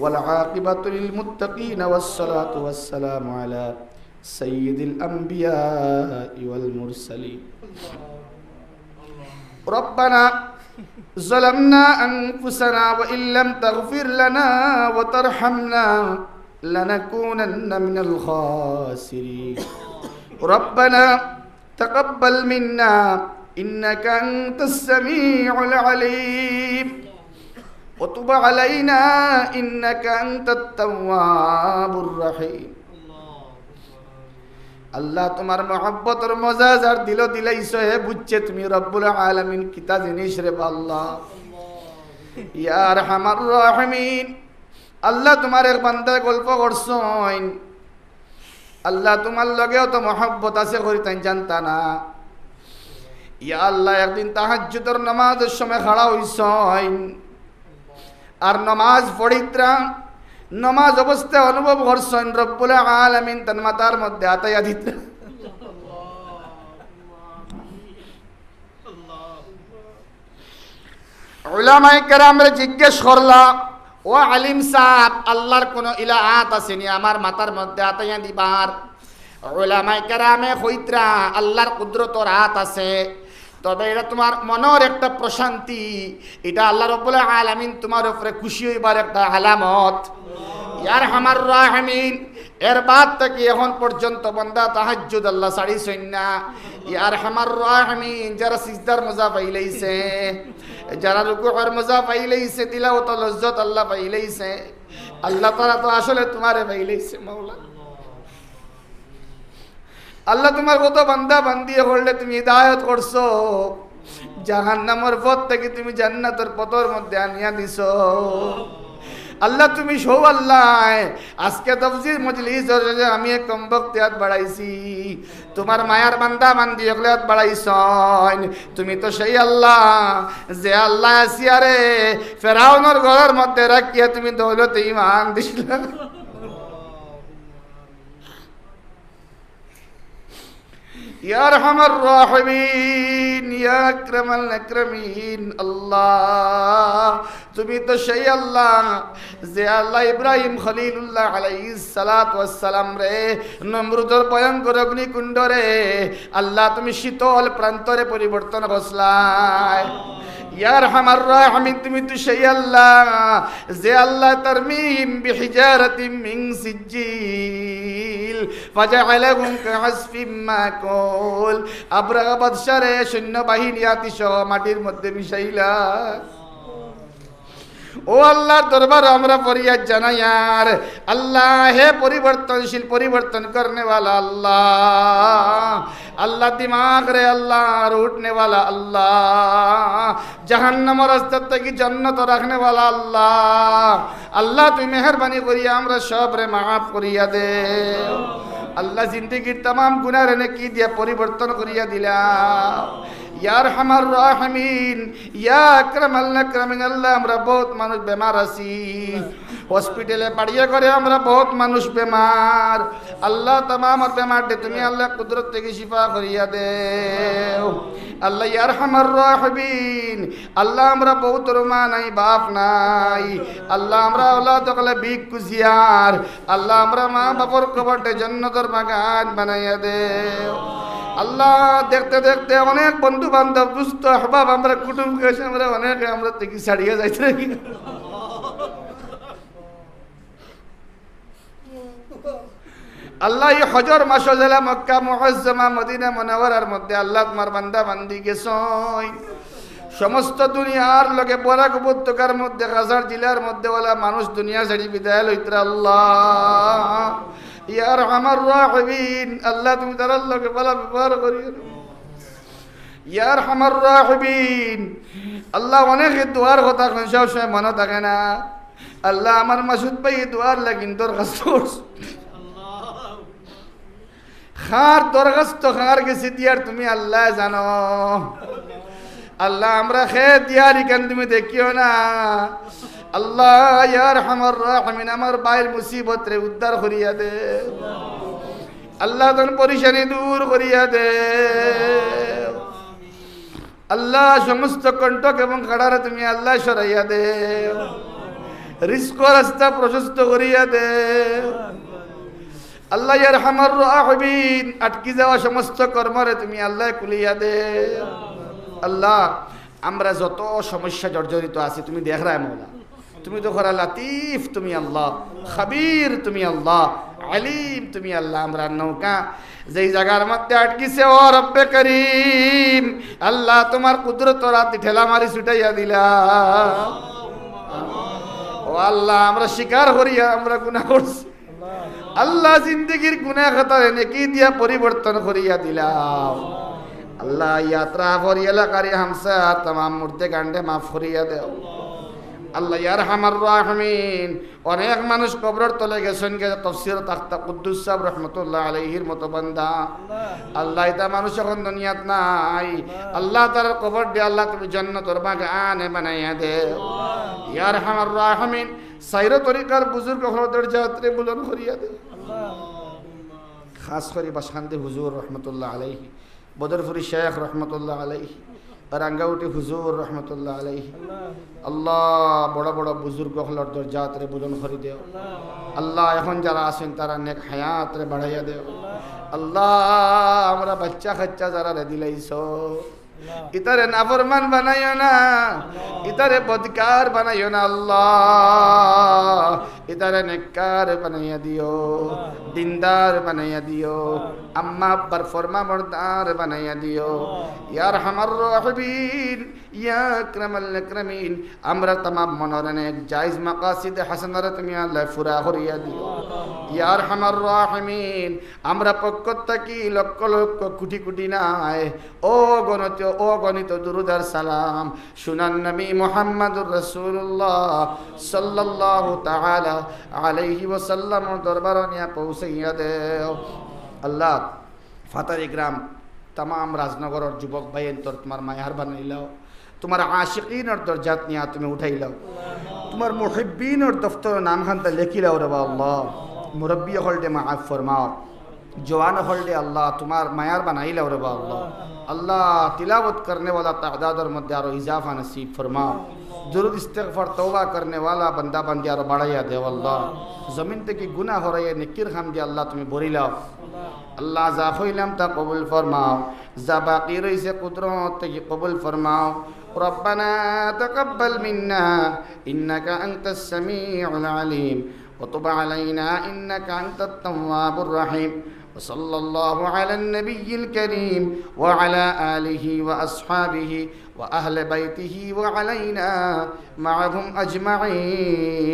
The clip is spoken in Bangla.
والعاقبة للمتقين والصلاة والسلام على سيد الأنبياء والمرسلين. ربنا ظلمنا أنفسنا وإن لم تغفر لنا وترحمنا لنكونن من الخاسرين. ربنا تقبل منا إنك أنت السميع العليم. وتب علينا إنك أنت التواب الرحيم আল্লাহ তোমার মহব্বতর মজা যার দিল দিলাইছ হে বুঝছে তুমি রব্বুল আলামিন কিতা জিনিস রে আল্লাহ ইয়ার হামার রহমিন আল্লাহ তোমার এক বান্দা গল্প করছইন আল্লাহ তোমার লগেও তো মহব্বত আছে করি তাই জানতা না ইয়া আল্লাহ একদিন তাহাজ্জুদর নামাজের সময় খাড়া হইছইন আর নমাজ পড়িত্রা। নমাজ অবস্থায় অনুভব করছেন রব্বুল আলামিন, তার মাতার মধ্যে আতাইয়া দিত। উলামাই কেরামরে জিজ্ঞেস করলা, ও আলিম সাহ আল্লাহর কোন ইলাহাত আসেনি? আমার মাথার মধ্যে আতাইয়া দিবার? ওলামাই কেরামে হইত্রা আল্লাহর কুদরতর হাত আছে। তবে এটা তোমার মনের একটা প্রশান্তি। এটা আল্লাহ রব্বুল আলামিন তোমার উপরে খুশি হইবার একটা আলামত। ইয়ার হামার রাহমিন। এর বাদ থেকে এখন পর্যন্ত বন্দা তাহাজ্জুদ আল্লাহ সাড়ি সৈন্যা ইয়ার হামার রাহমিন, যারা সিজদার মজা পাইলাইছে, যারা রুকুর মজা পাইলাইছে তিলাওত লজ্জত আল্লাহ পাইলাইছে। আল্লাহ তারা তো আসলে তোমারে পাইলাইছে, মাওলা। আল্লাহ তোমার কত বান্দা বান্দি করলে তুমি হিদায়ত করছ। জাহান নামর পথ থেকে তুমি জান্নাতের পথর মধ্যে আনিয়া দিছ। আল্লাহ তুমি সৌ আল্লাহ। আজকে তফজির মজলিস আমি এক কমবক্তি হাত বাড়াইছি। তোমার মায়ার বান্দা বান্দি হলে হাত বাড়াইছ তুমি তো সেই আল্লাহ। যে আল্লাহ আসিয়ারে, ফেরাউনর ঘরের মধ্যে রাখিয়া তুমি দৌলতে ইমান দিছিলা। يا أرحم الراحمين يا أكرم الأكرمين الله تبي تشي الله যে আল্লাহ ইব্রাহিম খলিলুল্লাহ আলাইহিস সালাত ওয়াস সালাম রে, নমরুদর ভয়ঙ্কর অগ্নিকুণ্ড রে, আল্লাহ তুমি শীতল প্রান্তরে পরিবর্তন করছলাই ইয়ার হামার রাহমিন, তুমি তো সেই আল্লাহ, যে আল্লাহ তারমিম বিহিজারাতিম মিন সিজ্জিল, ফাজআলাহুম কাহাসফিম মাকুল। আবরাগা বাদশারে সৈন্যবাহিনী আতিসহ মাটির মধ্যে মিশাইলা। ও আল্লাহর দরবার আমরা ফরিয়াদ জানাই আর আল্লাহ হে পরিবর্তনশীল পরিবর্তন করনে वाला আল্লাহ আল্লাহ দিমাগ রে আল্লাহ আর উঠনে वाला আল্লাহ জাহান্নাম রাস্তা থেকে জান্নাত রাখনে वाला আল্লাহ আল্লাহ তুই মেহরবানি করিয়া আমরা সব রে মাফ করিয়া দে আল্লাহ জিন্দগির তাম গুনার এনে কি দিয়া পরিবর্তন করিয়া দিলা ইয়ার হামার রাহমিন, ইয়া আকরাম আল্লাহ আকরামিন আল্লাহ, আমরা বহুত মানুষ বেমার আছি। হসপিটালে পাড়িয়ে করে আমরা বহুত মানুষ বেমার। আল্লাহ তামাম বেমারটে তুমি আল্লাহ কুদরত থেকে শিফা করিয়া দেও। আল্লাহ ইয়ার হামার রাহমিন, আল্লাহ, আমরা বহুত রোমা নাই, বাপ নাই। আল্লাহ, আমরা ওলাদ কলে বিগ কুজিয়ার আল্লাহ, আমরা মা বাপর কবরটে জন্নতর বাগান বানাইয়া দেও। আল্লাহ দেখতে দেখতে অনেক বন্ধু বান্ধব দুস্থ হবাব আমরা কুটুম গেছে আমরা অনেক, আমরা থেকে ছাড়িয়ে যাইতে নাকি আল্লাহ এই হজর মাস জেলা মক্কা, মুহজ্জমা মদিনা মনাওয়ারার মধ্যে আল্লাহ তোমার বান্দা বান্দি গেছই। সমস্ত দুনিয়ার লোকে বরাক উপত্যকার মধ্যে হাজার জেলার মধ্যে বলা মানুষ দুনিয়া ছেড়ে বিদায় লইতরা আল্লাহ। ইয়ার আমার রাহিবিন আল্লাহ তুমি তার লোকে বলা ব্যবহার করিও ইয়ার আমার রাহিবিন আল্লাহ অনেক দোয়ার কথা সব সময় মনে থাকে না। আল্লাহ আমার মাসুদ ভাই দোয়ার লাগিন দরখাস্ত খার দরখাস্ত খার গেছি দিয়ার তুমি আল্লাহ জানো। আল্লাহ আমরা খে দিয়ার ইকান তুমি দেখিও না। আল্লাহ ইয়ার হামার রাহমিন, আমার বাইর মুসিবত রে উদ্ধার করিয়া দে। আল্লাহ তন পরিশানি দূর করিয়া দে। আল্লাহ সমস্ত কণ্ঠক এবং খাড়ারে তুমি আল্লাহ সরাইয়া দে। রিস্ক রাস্তা প্রশস্ত করিয়া দে। আল্লাহ ইয়ার হামার রাহবিন আটকি যাওয়া সমস্ত কর্মরে তুমি আল্লাহ কুলিয়া দে। আল্লাহ, আমরা যত সমস্যা জর্জরিত আছি, তুমি দেখ রায়, মৌলা। তুমি তো খরা লাতিফ, তুমি আল্লাহ। খাবির, তুমি আল্লাহ। আলিম, তুমি আল্লাহ। আমরা নৌকা যেই জায়গার মধ্যে আটকিছে, ও রব্বে করিম, আল্লাহ তোমার কুদরত রাতি ঠেলা মারি ছুটাইয়া দিলা। ও আল্লাহ, আমরা স্বীকার করিয়া আমরা গুনাহ করছি। আল্লাহ জিন্দগির গুনাহ খাতারে নেকি দিয়া পরিবর্তন করিয়া দিলাম। আল্লাহ ইয়াত্রা ভরি এলাকারি হামসা তামাম মুর্দে গান্ডে মাফ করিয়া দেও। আল্লাহ ইয়ার হামার রাহমিন। অনেক মানুষ কবরের তলে গেছেন গে তফসির তাখতা কুদ্দুস সাহেব রহমতুল্লাহ আলাইহির মতো বান্দা। আল্লাহ এটা মানুষ এখন দুনিয়াত নাই। আল্লাহ তার কবর দিয়ে আল্লাহ তুমি জান্নাতর বাগে আনে বানাইয়া দে। ইয়ার হামার রাহমিন সাইর তরিকার বুজুর্গ হরদের যাত্রে বুলন করিয়া দে। খাস করে বাসান্তি হুজুর রহমতুল্লাহ আলাইহি। বদরপুরি শেখ রহমতুল্লাহ আলাইহি। রাঙ্গাউটি হুজুর রহমতুল্লাহ আলাইহি। আল্লাহ। বড় বড় বুজুর্গ হলর দরজাতে বুলন করি দেও। আল্লাহ এখন যারা আছেন তারা নেক হায়াতরে বাড়াইয়া দেও। আল্লাহ। আমরা বাচ্চা খাচ্চা যারা রে দিলাইছ ইতারে নাফরমান বানাইও না ইতারে বদকার বানাইও না আল্লাহ। ইতারে নেককার বানাইয়া দিও দিনদার বানাইয়া দিও আম্মা আব্বার ফরমা মর্দার বানাইয়া দিও। ইয়ার হামার রহবিন ইয়া ক্রমাল ক্রমিন আমরা তমাম মনোরণে জায়জ মাকাসিদ হাসানারে তুমি আল্লাহ ফুরা হরিয়া দিও। ইয়ার রাহিমিন, আমরা পক্ষ থাকি লক্ষ লক্ষ কোটি কোটি নাই ও গণিত ও গণিত দুরুদার সালাম। সুনান নবী মুহাম্মদুর রাসূলুল্লাহ সাল্লাল্লাহু তাআলা আলাইহি ওয়াসাল্লাম দরবার নিয়া পৌঁছাইয়া দেও। আল্লাহ, ফাতারি গ্রাম তাম রাজনগরের যুবক ভাইয়ের তোর তোমার মায়ার বানাইলাও তোমার আশিকিনের দরজাত নিয়া তুমি উঠাইলাও তোমার মুহিব্বিনের দফতর নাম খানটা লেখিলাও রে বা আল্লাহ مربی হলডে معاف ফরমাও جوان ہولڈے اللہ تمہار معیار بنائی لے ربا اللہ. اللہ تلاوت کرنے والا تعداد اور مدیار و اضافہ نصیب فرما. درود استغفر توبہ کرنے والا بندہ بندیار و بڑا یا دے واللہ زمین تکی کی گناہ ہو رہی ہے نکر ہم دے اللہ تمہیں بری لاؤ. اللہ زافو علم تا قبول فرماؤ. زباقی رئی سے قدروں تکی قبول فرماؤ. ربنا تقبل منا، انکا انت السمیع العلیم. وتب علينا إنك أنت التواب الرحيم. وصلى الله على النبي الكريم وعلى آله وأصحابه وأهل بيته وعلينا معهم أجمعين.